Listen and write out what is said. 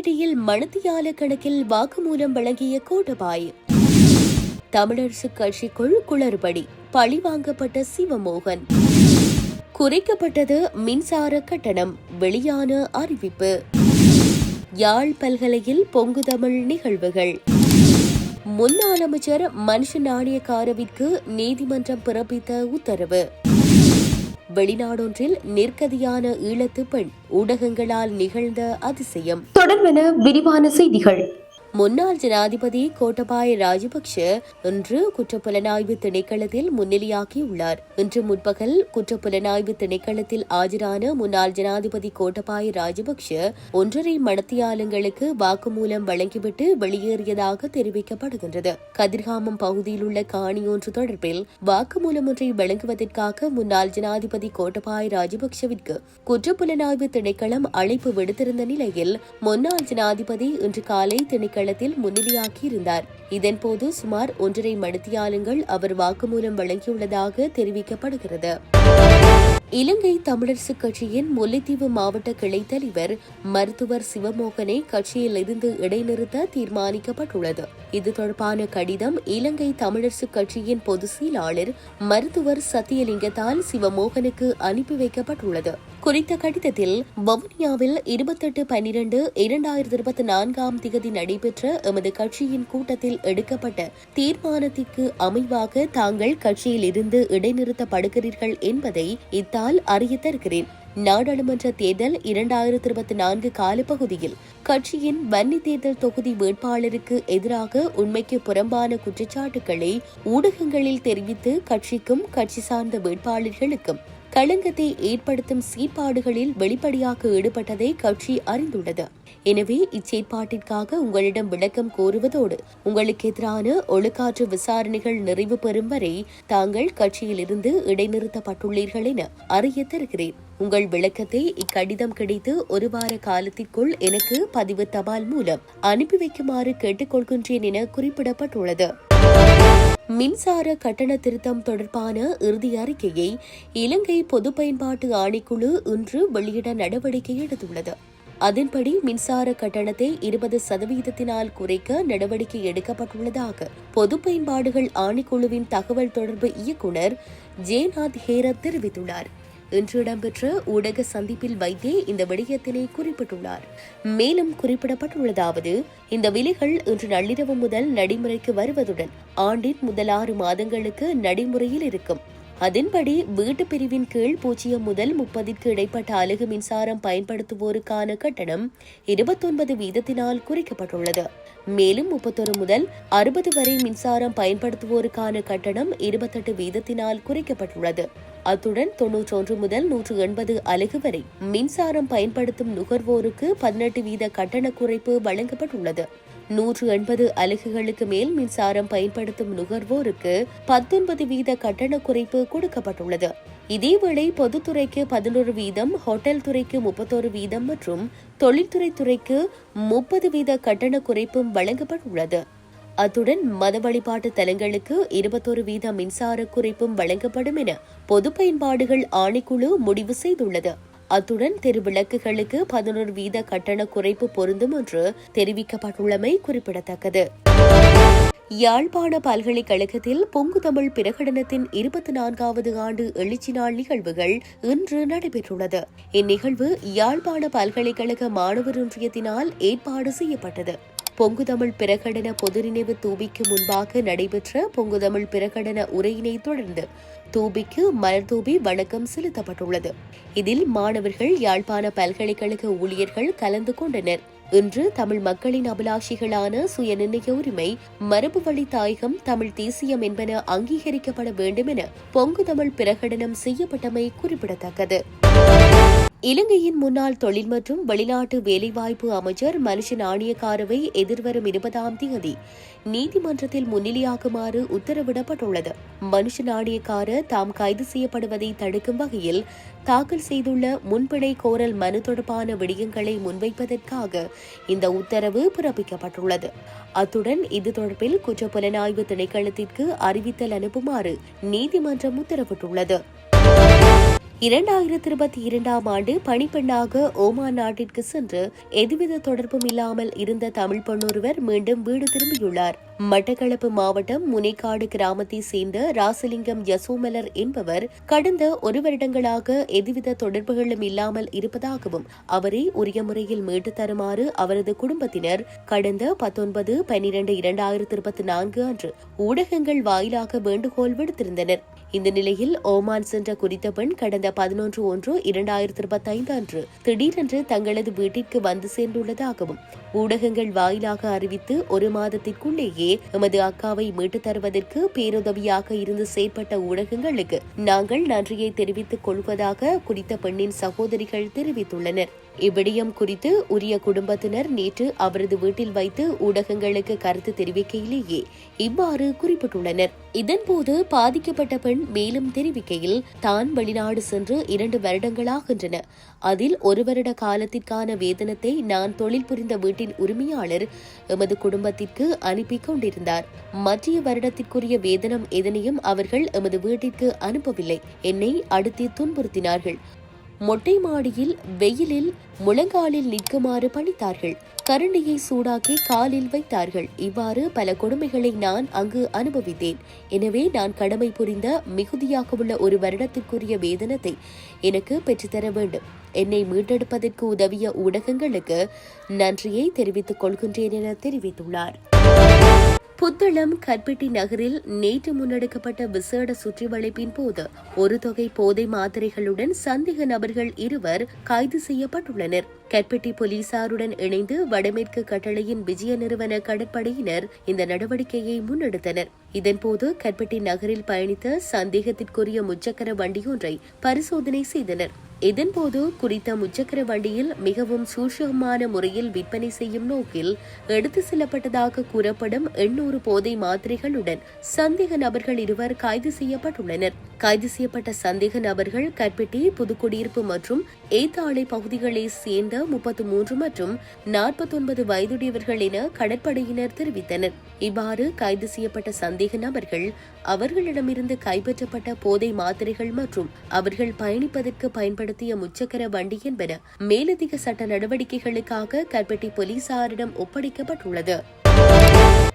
பதிலடியில் மணத்தியால கணக்கில் வாக்குமூலம் வழங்கிய கோட்டபாய் தமிழரசு கட்சிக்குள் குளறுபடி பழிவாங்கப்பட்ட சிவமோகன். குறைக்கப்பட்டது மின்சார கட்டணம் வெளியான அறிவிப்பு. யாழ் பல்கலையில் பொங்கு தமிழ் நிகழ்வுகள். முன்னாள் அமைச்சர் மனுஷ நாணயக்காரவிற்கு நீதிமன்றம் பிறப்பித்த உத்தரவு. வெளிநாடொன்றில் நிற்கதியான ஈழத்து பெண் ஊடகங்களால் நிகழ்ந்த அதிசயம். தொடர்பென விரிவான செய்திகள். முன்னாள் ஜனாதிபதி கோட்டபாய ராஜபக்ஷ இன்று குற்றப்புலனாய்வு திணைக்களத்தில் முன்னிலையாகியுள்ளார். இன்று முற்பகல் குற்றப்புலனாய்வு திணைக்களத்தில் ஆஜரான முன்னாள் ஜனாதிபதி கோட்டபாய ராஜபக்ஷ ஒன்றரை மணத்தியாலங்களுக்கு வாக்குமூலம் வழங்கிவிட்டு வெளியேறியதாக தெரிவிக்கப்படுகின்றது. கதிர்காமம் பகுதியில் உள்ள காணி ஒன்று தொடர்பில் வாக்குமூலம் ஒன்றை வழங்குவதற்காக முன்னாள் ஜனாதிபதி கோட்டபாய ராஜபக்ஷவிற்கு குற்றப்புலனாய்வு திணைக்களம் அழைப்பு விடுத்திருந்த நிலையில் முன்னாள் ஜனாதிபதி இன்று காலை திணைக்கள களத்தில் முன்னிலையாக்கியிருந்தார் இதன்போது சுமார் ஒன்றரை மணித்தியாலங்கள் அவர் வாக்குமூலம் வழங்கியுள்ளதாக தெரிவிக்கப்படுகிறது. இலங்கை தமிழரசுக் கட்சியின் முல்லைத்தீவு மாவட்ட கிளை தலைவர் மருத்துவர் சிவமோகனை கட்சியில் இருந்து இடைநிறுத்த தீர்மானிக்கப்பட்டுள்ளது. இது தொடர்பான கடிதம் இலங்கை தமிழரசுக் கட்சியின் பொதுச் செயலாளர் மருத்துவர் சத்தியலிங்கத்தால் சிவமோகனுக்கு அனுப்பி வைக்கப்பட்டுள்ளது. குறித்த கடிதத்தில் வவுனியாவில் இருபத்தெட்டு பனிரெண்டு இரண்டாயிரத்தி இருபத்தி நான்காம் திகதி நடைபெற்ற எமது கட்சியின் கூட்டத்தில் எடுக்கப்பட்ட தீர்மானத்திற்கு அமைவாக தாங்கள் கட்சியில் இருந்து இடைநிறுத்தப்படுகிறீர்கள் என்பதை இத்தால் அறியத்தருகிறேன். நாடாளுமன்ற தேர்தல் இரண்டாயிரத்தி இருபத்தி நான்கு காலப்பகுதியில் கட்சியின் வன்னி தேர்தல் தொகுதி வேட்பாளருக்கு எதிராக உண்மைக்கு புறம்பான குற்றச்சாட்டுகளை ஊடகங்களில் தெரிவித்து கட்சிக்கும் கட்சி சார்ந்த வேட்பாளர்களுக்கும் களங்கத்தை ஏற்படுத்தும் சீர்பாடுகளில் வெளிப்படையாக ஈடுபட்டதை கட்சி அறிந்துள்ளது. எனவே இச்செயற்பாட்டிற்காக உங்களிடம் விளக்கம் கோருவதோடு உங்களுக்கு எதிரான ஒழுக்காற்று விசாரணைகள் நிறைவு பெறும் வரை தாங்கள் கட்சியிலிருந்து இடைநிறுத்தப்பட்டுள்ளீர்கள் என அறிய தருகிறேன். உங்கள் விளக்கத்தை இக்கடிதம் கிடைத்து ஒரு வார காலத்திற்குள் எனக்கு பதிவு தபால் மூலம் அனுப்பி வைக்குமாறு கேட்டுக்கொள்கின்றேன் என குறிப்பிடப்பட்டுள்ளது. மின்சார கட்டண திருத்தம் தொடர்பான இறுதி அறிக்கையை இலங்கை பொது பயன்பாட்டு ஆணைக்குழு இன்று வெளியிட நடவடிக்கை எடுத்துள்ளது. அதன்படி மின்சார கட்டணத்தை இருபது சதவீதத்தினால் குறைக்க நடவடிக்கை எடுக்கப்பட்டுள்ளதாக பொது பயன்பாடுகள் ஆணைக்குழுவின் தகவல் தொடர்பு இயக்குநர் ஜேநாத் ஹேரத் தெரிவித்துள்ளார். இன்று இடம்பெற்ற ஊடக சந்திப்பில் வைத்தே இந்த விடயத்தினை குறிப்பிட்டுள்ளார். மேலும் குறிப்பிடப்பட்டுள்ளதாவது இந்த விலைகள் இன்று நள்ளிரவு முதல் நடைமுறைக்கு வருவதுடன் ஆண்டின் முதல் ஆறு மாதங்களுக்கு நடைமுறையில் இருக்கும். அதன்படி வீட்டு பிரிவின் கீழ் பூஜ்ஜியம் முதல் முப்பதிற்கு இடைப்பட்ட அலகு மின்சாரம் பயன்படுத்துவோருக்கான கட்டணம் இருபத்தொன்பது வீதத்தினால் குறைக்கப்பட்டுள்ளது. மேலும் முப்பத்தொரு முதல் அறுபது வரை மின்சாரம் பயன்படுத்துவோருக்கான கட்டணம் இருபத்தெட்டு வீதத்தினால் குறைக்கப்பட்டுள்ளது. அத்துடன் தொன்னூற்றொன்று முதல் நூற்று எண்பது அலகு வரை மின்சாரம் பயன்படுத்தும் நுகர்வோருக்கு பதினெட்டு வீத கட்டண குறைப்பு வழங்கப்பட்டுள்ளது. நூற்று எண்பது அலகுகளுக்கு மேல் மின்சாரம் பயன்படுத்தும் நுகர்வோருக்கு பத்தொன்பது வீத கட்டண குறைப்பு கொடுக்கப்பட்டுள்ளது. இதேவேளை பொதுத்துறைக்கு பதினோரு வீதம் ஹோட்டல் துறைக்கு முப்பத்தோரு வீதம் மற்றும் தொழில்துறை துறைக்கு முப்பது வீத கட்டண குறைப்பும் வழங்கப்பட்டுள்ளது. அத்துடன் மத வழிபாட்டு தலங்களுக்கு இருபத்தொரு வீத மின்சார குறைப்பும் வழங்கப்படும் என பொது பயன்பாடுகள் ஆணைக்குழு முடிவு செய்துள்ளது. அத்துடன் தெருவிளக்குகளுக்கு பதினோரு வீத கட்டண குறைப்பு பொருந்தும் என்று தெரிவிக்கப்பட்டுள்ளமை குறிப்பிடத்தக்கது. யாழ்ப்பாண பல்கலைக்கழகத்தில் பொங்கு தமிழ் பிரகடனத்தின் இருபத்தி நான்காவது ஆண்டு எழுச்சி நாள் நிகழ்வுகள் இன்று நடைபெற்றுள்ளது. இந்நிகழ்வு யாழ்ப்பாண பல்கலைக்கழக மாணவர் ஒன்றியத்தினால் ஏற்பாடு செய்யப்பட்டது. பொங்குதமிழ் பிரகடன பொது நினைவு தூபிக்கு முன்பாக நடைபெற்ற பொங்குதமிழ் பிரகடன உரையினை தொடர்ந்து தூபிக்கு மலர் தூபி வணக்கம் செலுத்தப்பட்டுள்ளது. இதில் மாணவர்கள் யாழ்ப்பாண பல்கலைக்கழக ஊழியர்கள் கலந்து கொண்டனர். இன்று தமிழ் மக்களின் அபிலாஷிகளான சுயநிர்ணய உரிமை மரபு வழி தாயகம் தமிழ் தேசியம் என்பன அங்கீகரிக்கப்பட வேண்டும் என பொங்கு தமிழ் பிரகடனம் செய்யப்பட்டமை குறிப்பிடத்தக்கது. இலங்கையின் முன்னாள் தொழில் மற்றும் வெளிநாட்டு வேலைவாய்ப்பு அமைச்சர் மனுஷ நாணயக்காரவை எதிர்வரும் இருபதாம் தேதி நீதிமன்றத்தில் முன்னிலையாகுமாறு உத்தரவிடப்பட்டுள்ளது. மனுஷ நாணயக்கார தாம் கைது செய்யப்படுவதை தடுக்கும் வகையில் தாக்கல் செய்துள்ள முன்பிணை கோரல் மனு தொடர்பான விடயங்களை முன்வைப்பதற்காக இந்த உத்தரவு பிறப்பிக்கப்பட்டுள்ளது. அத்துடன் இது தொடர்பில் குற்றப்புலனாய்வு திணைக்களத்திற்கு அறிவித்தல் அனுப்புமாறு நீதிமன்றம் உத்தரவிட்டுள்ளது. இரண்டாயிரத்தி இருபத்தி இரண்டாம் ஆண்டு பணிப்பெண்ணாக ஓமான் நாட்டிற்கு சென்று எதுவித தொடர்பும் இல்லாமல் இருந்த தமிழ் பெண்ணொருவர் மீண்டும் வீடு திரும்பியுள்ளார். மட்டக்களப்பு மாவட்டம் முனைக்காடு கிராமத்தை சேர்ந்த ராசலிங்கம் யசோமலர் என்பவர் கடந்த ஒரு வருடங்களாக எதுவித தொடர்புகளும் இல்லாமல் இருப்பதாகவும் அவரை உரிய முறையில் மீட்டு தருமாறு அவரது குடும்பத்தினர் கடந்த பத்தொன்பது பனிரெண்டு இரண்டாயிரத்தி இருபத்தி நான்கு அன்று ஊடகங்கள் வாயிலாக வேண்டுகோள் விடுத்திருந்தனர். இந்த நிலையில் ஓமான் சென்ற குறித்த பெண் கடந்த பதினொன்று ஒன்று இரண்டாயிரத்தி இருபத்தி ஐந்து அன்று திடீரென்று தங்களது வீட்டிற்கு வந்து சேர்ந்துள்ளதாகவும் ஊடகங்கள் வாயிலாக அறிவித்து ஒரு மாதத்திற்குள்ளேயே எமது அக்காவை மீட்டுத் தருவதற்கு பேருதவியாக இருந்து செயற்பட்ட ஊடகங்களுக்கு நாங்கள் நன்றியை தெரிவித்துக் கொள்வதாக குறித்த பெண்ணின் சகோதரிகள் தெரிவித்துள்ளனர். இவ்விடயம் குறித்து உரிய குடும்பத்தினர் நேற்று அவரது வீட்டில் வைத்து ஊடகங்களுக்கு கருத்து தெரிவிக்கையிலேயே இவ்வாறு குறிப்பிட்டுள்ளனர். இதன்போது பாதிக்கப்பட்ட பெண் மேலும் தெரிவிக்கையில் தான் வெளிநாடு சென்று இரண்டு வருடங்களாகின்றன அதில் ஒரு வருட காலத்திற்கான வேதனத்தை நான் தொழில் புரிந்த வீட்டின் உரிமையாளர் எமது குடும்பத்திற்கு அனுப்பி கொண்டிருந்தார். மத்திய வருடத்திற்குரிய வேதனம் எதனையும் அவர்கள் எமது வீட்டிற்கு அனுப்பவில்லை. என்னை அடுத்து துன்புறுத்தினார்கள். மொட்டை மாடியில் வெயிலில் முழங்காலில் நிற்குமாறு பணித்தார்கள். கரண்டியை சூடாக்கி காலில் வைத்தார்கள். இவ்வாறு பல கொடுமைகளை நான் அங்கு அனுபவித்தேன். எனவே நான் கடமை புரிந்த மிகுதியாக உள்ள ஒரு வருடத்திற்குரிய வேதனத்தை எனக்கு பெற்றுத்தர வேண்டும். என்னை மீட்டெடுப்பதற்கு உதவிய ஊடகங்களுக்கு நன்றியை தெரிவித்துக் கொள்கின்றேன் என தெரிவித்துள்ளார். புத்தளம் கற்பிட்டி நகரில் நேற்று முன்னெடுக்கப்பட்ட விசேட சுற்றிவளைப்பின் போது ஒரு தொகை போதை மாத்திரைகளுடன் சந்தேக நபர்கள் இருவர் கைது செய்யப்பட்டுள்ளனர். கற்பிட்டி போலீசாருடன் இணைந்து வடமேற்கு கட்டளையின் விஜய நிறுவன கடற்படையினர் இந்த நடவடிக்கையை முன்னெடுத்தனர். இதன்போது கற்பிட்டி நகரில் பயணித்த சந்தேகத்திற்குரிய முச்சக்கர வண்டியொன்றை பரிசோதனை செய்தனர். இதன்போது குறித்த முச்சக்கர வண்டியில் மிகவும் சூஷகமான முறையில் விற்பனை செய்யும் நோக்கில் எடுத்து செல்லப்பட்டதாக கூறப்படும் எண்ணூறு போதை மாத்திரைகளுடன் சந்தேக நபர்கள் இருவர் கைது செய்யப்பட்டுள்ளனர். கைது செய்யப்பட்ட சந்தேக நபர்கள் கற்பிட்டி புதுக்குடியிருப்பு மற்றும் ஏத்தாளை பகுதிகளை சேர்ந்த முப்பத்தி மூன்று மற்றும் நாற்பத்தி ஒன்பது வயதுடையவர்கள் என கடற்படையினர் தெரிவித்தனர். இவ்வாறு கைது செய்யப்பட்ட சந்தேக நபர்கள் அவர்களிடமிருந்து கைப்பற்றப்பட்ட போதை மாத்திரைகள் மற்றும் அவர்கள் பயணிப்பதற்கு பயன்படுத்திய முச்சக்கர வண்டி என்பன மேலதிக சட்ட நடவடிக்கைகளுக்காக கற்பட்டி போலீசாரிடம் ஒப்படைக்கப்பட்டுள்ளது.